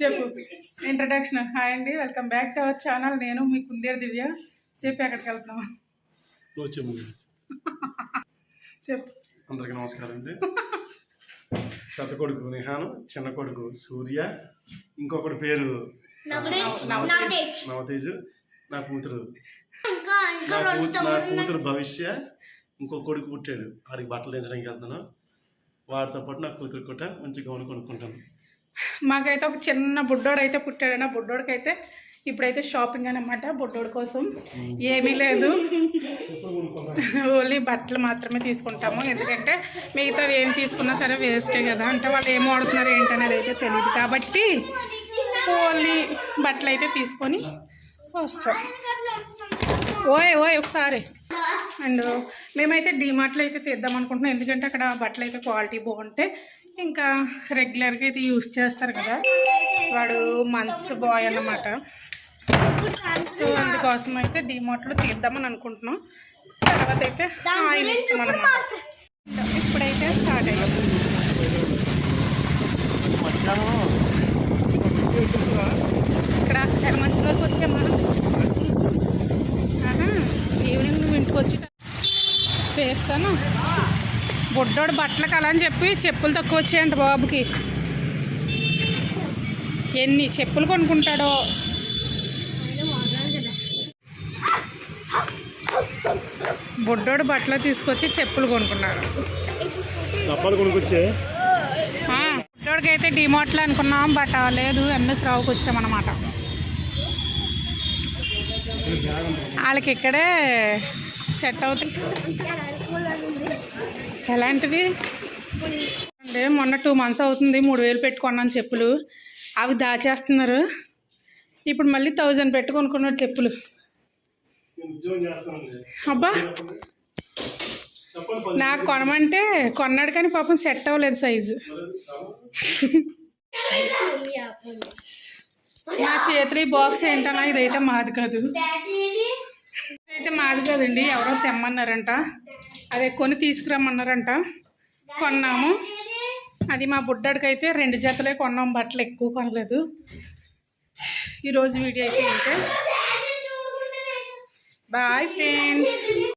చెప్పు. Introduction hi అండి. Welcome back to our channel నేను మీ కుందేరు దివ్య. చెప్పి ఎక్కడికి వెళ్తున్నాం చెప్పు ముందు. చెప్పు. అందరికీ నమస్కారం అండి. పెద్ద కొడుకు నిహాను చిన్న కొడుకు సూర్య ఇంకొకటి పేరు నవతేజ్. నవతేజ్. నా కూతురు. నా కూతురు నా తమ్ముళ్ళు కూతురు భవిష్య ఇంకో కొడుకు పుట్టాడు. వాడికి బట్టలు దించడానికి వెళ్తాను వాడితో పాటు నా కూతురు కూడా మంచి గౌన్ కొనుక్కుంటాను. మాకైతే ఒక చిన్న బుడ్డోడు అయితే పుట్టాడు నా బుడ్డోడికి అయితే ఇప్పుడైతే షాపింగ్ అనమాట బుడ్డోడి కోసం. ఏమీ లేదు. ఓన్లీ బట్టలు మాత్రమే తీసుకుంటాము. ఎందుకంటే మిగతావి ఏం తీసుకున్నా సరే వేస్టే కదా. అంటే వాళ్ళు ఏం వాడుతున్నారు ఏంటనేది అయితే తెలియదు కాబట్టి ఓన్లీ బట్టలు అయితే తీసుకొని వస్తాం. ఓయ్ ఓయ్ ఒకసారి. అండ్ మేమైతే డీమార్ట్లో అయితే తీద్దాం అనుకుంటున్నాం. ఎందుకంటే అక్కడ బట్టలు అయితే క్వాలిటీ బాగుంటాయి ఇంకా రెగ్యులర్గా అయితే యూస్ చేస్తారు కదా. వాడు మంత్స్ బాయ్ అన్నమాట. సో అందుకోసం అయితే డీమార్ట్లో తీద్దామని అనుకుంటున్నాం. తర్వాత అయితే ఆయిల్ ఇష్టం అనమాట ఇప్పుడైతే స్టార్ట్ అయ్యింది. చేస్తాను. బుడ్డోడు బట్టలకు అలా అని చెప్పి చెప్పులు తక్కువ వచ్చాయంట బాబుకి. ఎన్ని చెప్పులు కొనుక్కుంటాడో. బుడ్డోడు బట్టలు తీసుకొచ్చి చెప్పులు కొనుక్కున్నాడు. ఆ, బుడ్డోడికి అయితే డిమార్ట్లో అనుకున్నాం బట్ లేదు ఎంఎస్ రావుకి వచ్చామన్నమాట. వాళ్ళకి ఇక్కడే సెట్ అవుతుంది. ఎలాంటిది? అంటే మొన్న టూ మంత్స్ అవుతుంది మూడు వేలు పెట్టుకున్నాను చెప్పులు. అవి దాచేస్తున్నారు. ఇప్పుడు మళ్ళీ థౌజండ్ పెట్టి కొనుక్కున్నాడు చెప్పులు. అబ్బా! నాకు కొనమంటే కొన్నాడు కానీ పాపం సెట్ అవ్వలేదు సైజు నా చేతిలో ఈ బాక్స్ ఏంటన్నా? ఇదైతే మాది కాదు. అయితే మాది కదండి ఎవరో తెమ్మన్నారంట. అదే కొని తీసుకురమ్మన్నారంట. కొన్నాము. అది మా బుడ్డడికి రెండు జతలే కొన్నాం బట్టలు ఎక్కువ కొనలేదు. ఈరోజు వీడియో అయితే ఇంతే. Bye friends.